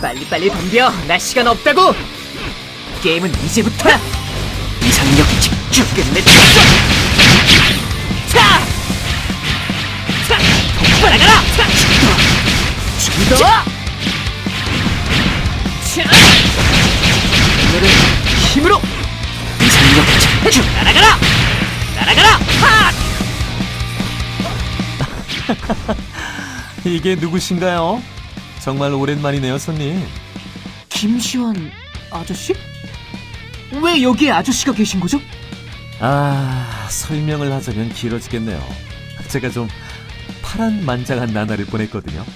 빨리빨리 덤벼. 나 시간 없다고. 게임은 이제부터야. 이상력 집중 끝내줘. 자! 자! 빨아가라! 죽이다! 자! 오늘은 힘으로 이상력 집중 날아가라! 날아가라! 하! 이게 누구신가요? 정말 오랜만이네요, 손님. 김시원 아저씨? 왜 여기에 아저씨가 계신 거죠? 아, 설명을 하자면 길어지겠네요. 제가 좀 파란 만장한 나날을 보냈거든요.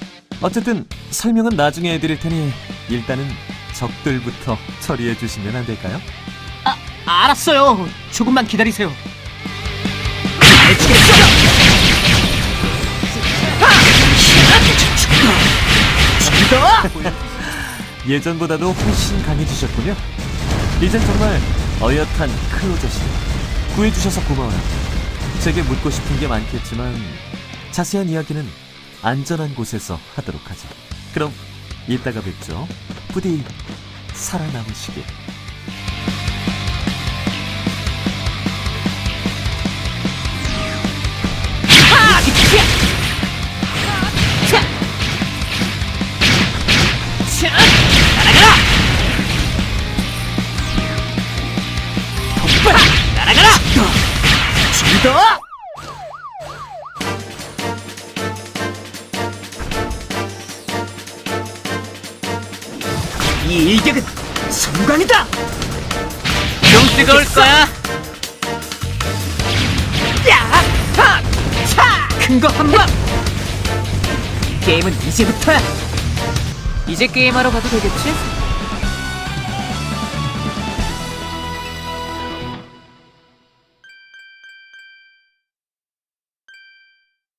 어쨌든 설명은 나중에 해드릴 테니 일단은 적들부터 처리해 주시면 안 될까요? 아, 알았어요. 조금만 기다리세요. 예전보다도 훨씬 강해지셨군요. 이젠 정말 어엿한 클로저시 구해주셔서 고마워요. 제게 묻고 싶은 게 많겠지만 자세한 이야기는 안전한 곳에서 하도록 하죠. 그럼 이따가 뵙죠. 부디 살아남으시길. 날아가라! 죽이다! 이 일격은 성광이다! 좀 뜨거울 거야! 야! 하! 차! 큰거 한 방! 게임은 이제부터야! 이제 게임하러 가도 되겠지?